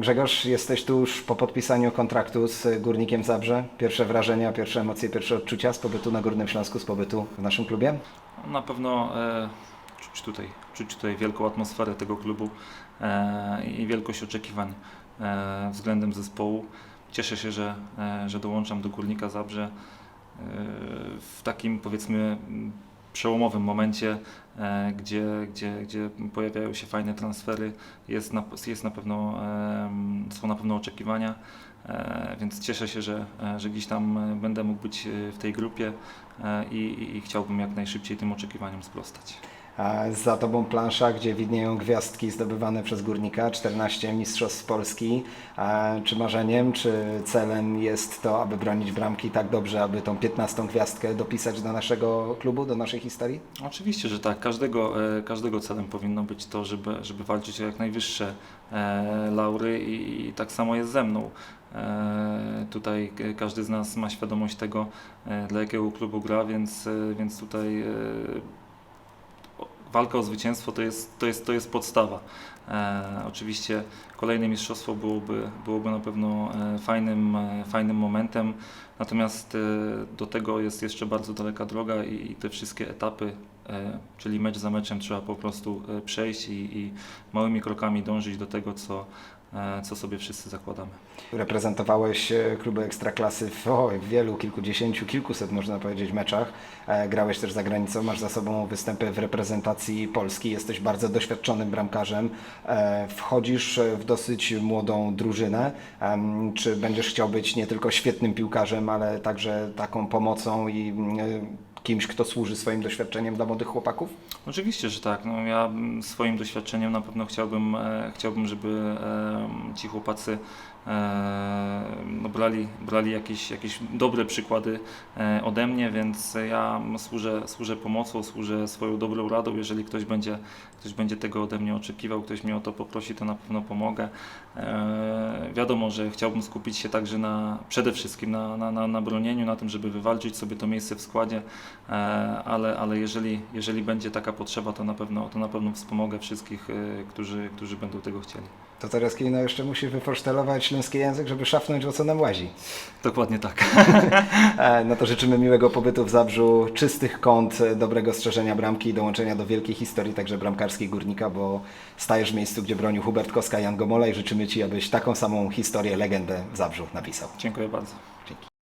Grzegorz, jesteś tu już po podpisaniu kontraktu z Górnikiem Zabrze. Pierwsze wrażenia, pierwsze emocje, pierwsze odczucia z pobytu na Górnym Śląsku, z pobytu w naszym klubie? Na pewno e, czuć, tutaj, czuć tutaj wielką atmosferę tego klubu e, i wielkość oczekiwań e, względem zespołu. Cieszę się, że, e, że dołączam do Górnika Zabrze e, w takim powiedzmy przełomowym momencie, e, gdzie, gdzie, gdzie pojawiają się fajne transfery, jest na, jest na pewno, są na pewno oczekiwania. E, Więc cieszę się, że, e, że gdzieś tam będę mógł być w tej grupie i, i, i chciałbym jak najszybciej tym oczekiwaniom sprostać. Za tobą plansza, gdzie widnieją gwiazdki zdobywane przez Górnika, 14 mistrzostw Polski. Czy marzeniem, czy celem jest to, aby bronić bramki tak dobrze, aby tą 15 gwiazdkę dopisać do naszego klubu, do naszej historii? Oczywiście, że tak. Każdego, e, każdego celem powinno być to, żeby, żeby walczyć o jak najwyższe e, laury i, i tak samo jest ze mną. E, tutaj każdy z nas ma świadomość tego, dla jakiego klubu gra, więc, więc tutaj walka o zwycięstwo to jest, to jest, to jest podstawa. E, oczywiście kolejne mistrzostwo byłoby, byłoby na pewno e, fajnym, e, fajnym momentem, natomiast e, do tego jest jeszcze bardzo daleka droga i, i te wszystkie etapy, e, czyli mecz za meczem trzeba po prostu przejść i, i małymi krokami dążyć do tego, co, co sobie wszyscy zakładamy. Reprezentowałeś e, kluby ekstraklasy w w wielu, kilkudziesięciu, kilkuset można powiedzieć meczach. E, Grałeś też za granicą, masz za sobą występy w reprezentacji Polski, jesteś bardzo doświadczonym bramkarzem. E, Wchodzisz e, w dosyć młodą drużynę. Czy będziesz chciał być nie tylko świetnym piłkarzem, ale także taką pomocą i e, kimś, kto służy swoim doświadczeniem dla młodych chłopaków? Oczywiście, że tak. No, ja swoim doświadczeniem na pewno chciałbym, e, chciałbym żeby e, ci chłopacy e, brali, brali jakieś, jakieś dobre przykłady e, ode mnie, więc ja służę, służę pomocą, służę swoją dobrą radą. Jeżeli ktoś będzie, ktoś będzie tego ode mnie oczekiwał, ktoś mnie o to poprosi, to na pewno pomogę. E, wiadomo, że chciałbym skupić się także na, przede wszystkim na, na, na, na bronieniu, na tym, żeby wywalczyć sobie to miejsce w składzie, e, ale, ale jeżeli, jeżeli będzie taka potrzeba, to na pewno, to na pewno wspomogę wszystkich, którzy, którzy będą tego chcieli. To teraz Kino jeszcze musi wyforsztelować śląski język, żeby szafnąć o co nam łazi. Dokładnie tak. E, No to życzymy miłego pobytu w Zabrzu, czystych kąt, e, dobrego strzeżenia bramki i dołączenia do wielkiej historii, także bramkarskiej Górnika, bo stajesz w miejscu, gdzie bronił Hubert Koska, Jan Gomola i życzymy Ci, abyś taką samą historię, legendę w Zabrzu napisał. Dziękuję bardzo.